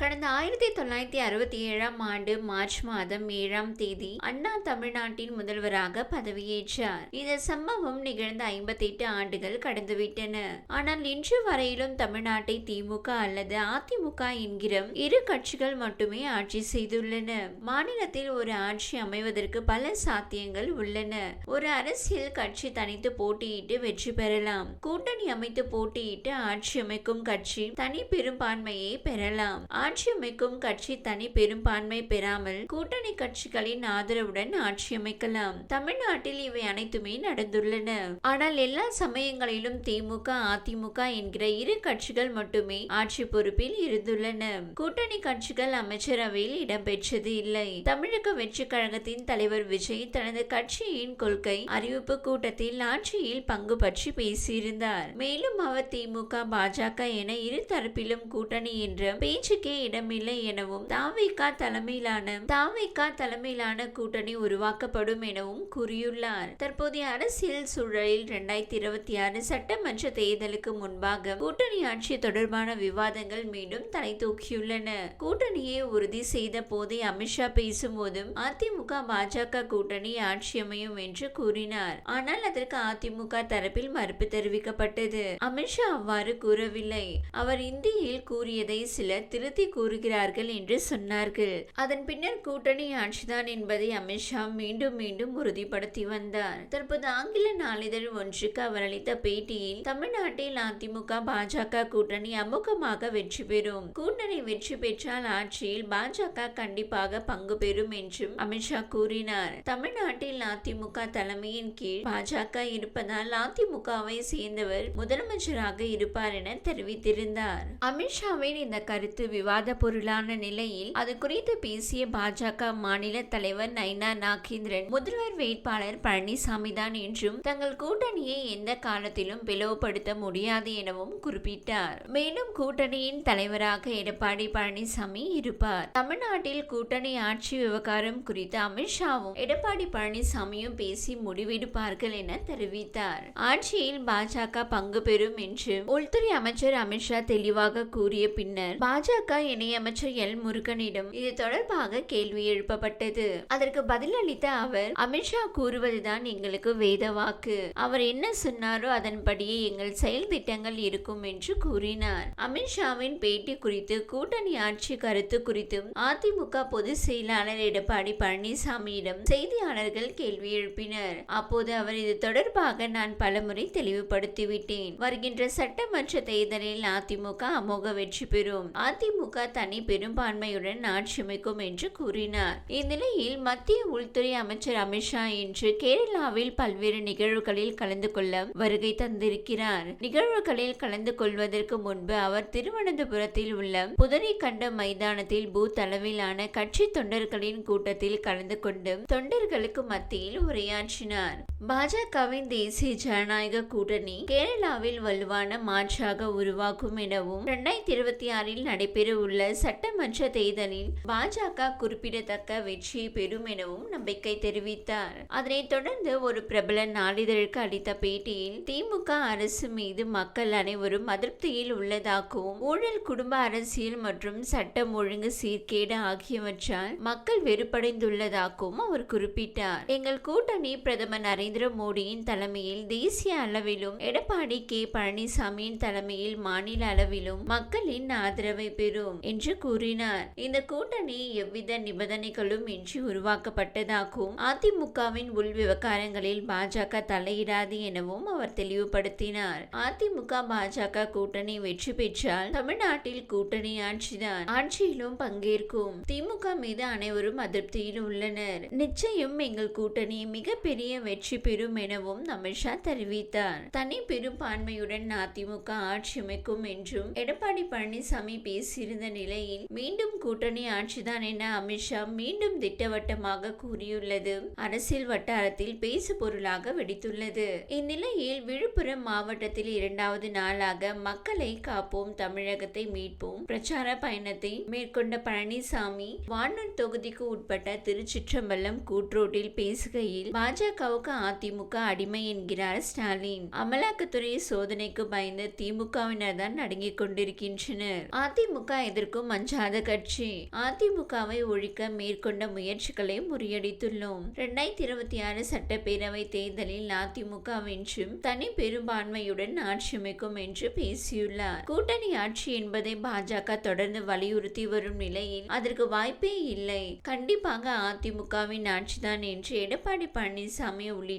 கடந்த ஆயிரத்தி தொள்ளாயிரத்தி அறுபத்தி ஏழாம் ஆண்டு மார்ச் மாதம் ஏழாம் தேதி அண்ணா தமிழ்நாட்டின் முதல்வராக பதவியேற்றார். இந்த சம்பவம் நிகழ்ந்த ஐம்பத்தி எட்டு ஆண்டுகள் கடந்துவிட்டன. ஆனால் இன்று வரையிலும் தமிழ்நாட்டை திமுக அல்லது அதிமுக என்கிற இரு கட்சிகள் மட்டுமே ஆட்சி செய்துள்ளன. மாநிலத்தில் ஒரு ஆட்சி அமைவதற்கு பல சாத்தியங்கள் உள்ளன. ஒரு அரசியல் கட்சி தனித்து போட்டியிட்டு வெற்றி பெறலாம். கூட்டணி அமைத்து போட்டியிட்டு ஆட்சி அமைக்கும் கட்சி தனி பெரும்பான்மையை பெறலாம். ஆட்சி அமைக்கும் கட்சி தனி பெரும்பான்மை பெறாமல் கூட்டணி கட்சிகளின் ஆதரவுடன் ஆட்சி அமைக்கலாம். தமிழ்நாட்டில் இவை அனைத்துமே நடந்துள்ளன. ஆனால் எல்லா சமயங்களிலும் திமுக அதிமுக என்கிற இரு கட்சிகள் மட்டுமே ஆட்சி பொறுப்பில் இருந்துள்ளன. கூட்டணி கட்சிகள் அமைச்சரவையில் இடம்பெற்றது இல்லை. தமிழக வெற்றி கழகத்தின் தலைவர் விஜய் தனது கட்சியின் கொள்கை அறிவிப்பு கூட்டத்தில் ஆட்சியில் பங்கு பற்றி பேசியிருந்தார். மேலும் அவர் திமுக பாஜக என இரு தரப்பிலும் கூட்டணி என்ற பேச்சுக்கே இடமில்லை எனவும் தாவிகா தலைமையிலான தாவிகா தலைமையிலான கூட்டணி உருவாக்கப்படும் எனவும் கூறியுள்ளார். தற்போதைய அரசியல் சூழலில் இரண்டாயிரத்தி இருபத்தி ஆறு சட்டமன்ற தேர்தலுக்கு முன்பாக கூட்டணி ஆட்சி தொடர்பான விவாதங்கள் மீண்டும் தலை தூக்கியுள்ளன. கூட்டணியை உறுதி செய்த போதே அமித்ஷா பேசும்போதும் அதிமுக பாஜக கூட்டணி ஆட்சி அமையும் என்று கூறினார். ஆனால் அதற்கு அதிமுக தரப்பில் மறுப்பு தெரிவிக்கப்பட்டது. அமித்ஷா அவ்வாறு கூறவில்லை. அவர் இந்தியில் கூறியதை சிலர் திருத்தி கூறுகிறார்கள் என்று சொன்னார்கள். அதன் பின்னர் கூட்டணி ஆட்சிதான் என்பதை அமித்ஷா மீண்டும் மீண்டும் உறுதிப்படுத்தி வந்தார். தற்போது ஆங்கில நாளிதழ் ஒன்றுக்கு அவர் அளித்த பேட்டியில் தமிழ்நாட்டில் அதிமுக பாஜக கூட்டணி அமுகமாக வெற்றி பெறும். கூட்டணி வெற்றி பெற்றால் ஆட்சியில் பாஜக கண்டிப்பாக பங்கு பெறும் என்றும் அமித்ஷா கூறினார். தமிழ்நாட்டில் அதிமுக தலைமையின் கீழ் பாஜக இருப்பதால் அதிமுகவை சேர்ந்தவர் முதலமைச்சராக இருப்பார் என தெரிவித்திருந்தார். அமித்ஷாவின் இந்த கருத்து விவாத பொருளான நிலையில் அது குறித்து பேசிய பாஜக மாநில தலைவர் நைனா நாகேந்திரன் முதல்வர் வேட்பாளர் பழனிசாமி தான் என்றும் தங்கள் கூட்டணியை எந்த காலத்திலும் பிளவுபடுத்த முடியாது எனவும் குறிப்பிட்டார். மேலும் கூட்டணியின் தலைவராக எடப்பாடி பழனிசாமி இருப்பார். தமிழ்நாட்டில் கூட்டணி ஆட்சி விவகாரம் குறித்து அமித்ஷாவும் எடப்பாடி பழனிசாமியும் பேசி முடிவெடுப்பார்கள் என தெரிவித்தார். ஆட்சியில் பாஜக பங்கு பெறும் என்று உள்துறை அமைச்சர் அமித்ஷா தெளிவாக கூறிய பின்னர் பாஜக இணையமைச்சர் எல். முருகனிடம் இது தொடர்பாக கேள்வி எழுப்பப்பட்டது. அதற்கு பதிலளித்த அவர் அமித்ஷா கூறுவதுதான் எங்களுக்கு வேத வாக்கு. அவர் என்ன சொன்னாரோ அதன்படியே எங்கள் செயல் திட்டங்கள் இருக்கும் என்று கூறினார். அமித்ஷாவின் பேட்டி குறித்து கூட்டணி ஆட்சி கருத்து குறித்தும் அதிமுக பொதுச் செயலாளர் எடப்பாடி பழனிசாமியிடம் செய்தியாளர்கள் கேள்வி எழுப்பினர். அப்போது அவர் இது தொடர்பாக நான் பலமுறை தெளிவுபடுத்திவிட்டேன். வருகின்ற சட்டமன்ற தேர்தலில் அதிமுக அமோக வெற்றி பெறும். அதிமுக தனி பெரும்பான்மையுடன் ஆட்சிமைக்கும் என்று கூறினார். இந்நிலையில் மத்திய உள்துறை அமைச்சர் அமித்ஷா இன்று கேரளாவில் பல்வேறு நிகழ்வுகளில் கலந்து கொள்ள வருகை தந்திருக்கிறார். நிகழ்வுகளில் கலந்து கொள்வதற்கு முன்பு அவர் திருவனந்தபுரத்தில் உள்ள புதனை கண்ட மைதானத்தில் பூத் அளவிலான கட்சி தொண்டர்களின் கூட்டத்தில் கலந்து கொண்டு தொண்டர்களுக்கு மத்தியில் உரையாற்றினார். பாஜகவின் தேசிய ஜனநாயக கூட்டணி கேரளாவில் வலுவான மாற்றாக உருவாக்கும் எனவும் இரண்டாயிரத்தி இருபத்தி ஆறில் நடைபெற உள்ள சட்டமன்ற தேர்தலில் பாஜக குறிப்பிடத்தக்க வெற்றியை பெறும் எனவும் நம்பிக்கை தெரிவித்தார். அதனைத் தொடர்ந்து ஒரு பிரபல நாளிதழுக்கு அளித்த பேட்டியில் திமுக அரசு மீது மக்கள் அனைவரும் அதிருப்தியில் உள்ளதாகவும் ஊழல் குடும்ப அரசியல் மற்றும் சட்டம் ஒழுங்கு சீர்கேடு ஆகியவற்றால் மக்கள் வெறுப்படைந்துள்ளதாகவும் அவர் குறிப்பிட்டார். எங்கள் கூட்டணி பிரதமர் நரேந்திர மோடியின் தலைமையில் தேசிய அளவிலும் எடப்பாடி கே. பழனிசாமியின் தலைமையில் மாநில அளவிலும் மக்களின் ஆதரவை பெறும் என்று கூறினார். இந்த கூட்டணி எவ்வித நிபந்தனைகளும் இன்றி உருவாக்கப்பட்டதாகவும் அதிமுகவின் உள் விவகாரங்களில் பாஜக தலையிடாது எனவும் அவர் தெளிவுபடுத்தினார். அதிமுக பாஜக கூட்டணி வெற்றி பெற்றால் தமிழ்நாட்டில் கூட்டணி ஆட்சிதான் ஆட்சியிலும் பங்கேற்கும். திமுக மீது அனைவரும் அதிருப்தியில் உள்ளனர். நிச்சயம் எங்கள் கூட்டணி மிகப்பெரிய வெற்றி பெறும் எனவும் அமித்ஷா தெரிவித்தார். தனி பெரும்பான்மையுடன் அதிமுக ஆட்சி அமைக்கும் என்றும் எடப்பாடி பழனிசாமி பேசியிருந்த நிலையில் மீண்டும் கூட்டணி ஆட்சிதான் என அமித்ஷா மீண்டும் திட்டவட்டமாக கூறியுள்ளது. அரசியல் வட்டாரத்தில் பேசு பொருளாக வெடித்துள்ளது. இந்நிலையில் விழுப்புரம் மாவட்டத்தில் இரண்டாவது நாளாக மக்களை காப்போம் தமிழகத்தை மீட்போம் பிரச்சார பயணத்தை மேற்கொண்ட பழனிசாமி வானூர் தொகுதிக்கு உட்பட்ட திருச்சிற்றம்பலம் கூட்ரோட்டில் பேசுகையில் பாஜகவுக்கு அதிமுக அடிமை என்கிறார் ஸ்டாலின். அமலாக்கத்துறை சோதனைக்கு பயந்து திமுகவினர் தான் நடுங்கிக் கொண்டிருக்கின்றனர். அதிமுக எதற்கும் அஞ்சாத கட்சி. அதிமுகவை ஒழிக்க மேற்கொண்ட முயற்சிகளை முறியடித்துள்ளோம். இரண்டாயிரத்தி இருபத்தி ஆறு சட்டப்பேரவை தேர்தலில் அதிமுக வென்றும் தனி பெரும்பான்மையுடன் ஆட்சி அமைக்கும் என்று பேசியுள்ளார். கூட்டணி ஆட்சி என்பதை பாஜக தொடர்ந்து வலியுறுத்தி வரும் நிலையில் அதற்கு வாய்ப்பே இல்லை. கண்டிப்பாக அதிமுகவின் ஆட்சிதான் என்று எடப்பாடி பழனிசாமி உள்ளிட்ட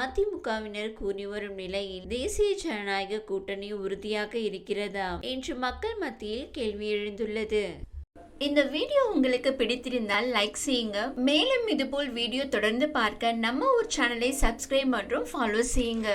அதிமுகவினர் கூறி வரும் நிலையில் தேசிய ஜனநாயக கூட்டணி உறுதியாக இருக்கிறதா என்று மக்கள் மத்தியில் கேள்வி எழுந்துள்ளது. இந்த வீடியோ உங்களுக்கு பிடித்திருந்தால் லைக் செய்யுங்க. மேலும் இதுபோல் வீடியோ தொடர்ந்து பார்க்க நம்ம ஒரு சேனலை சப்ஸ்கிரைப் மற்றும் ஃபாலோ செய்யுங்க.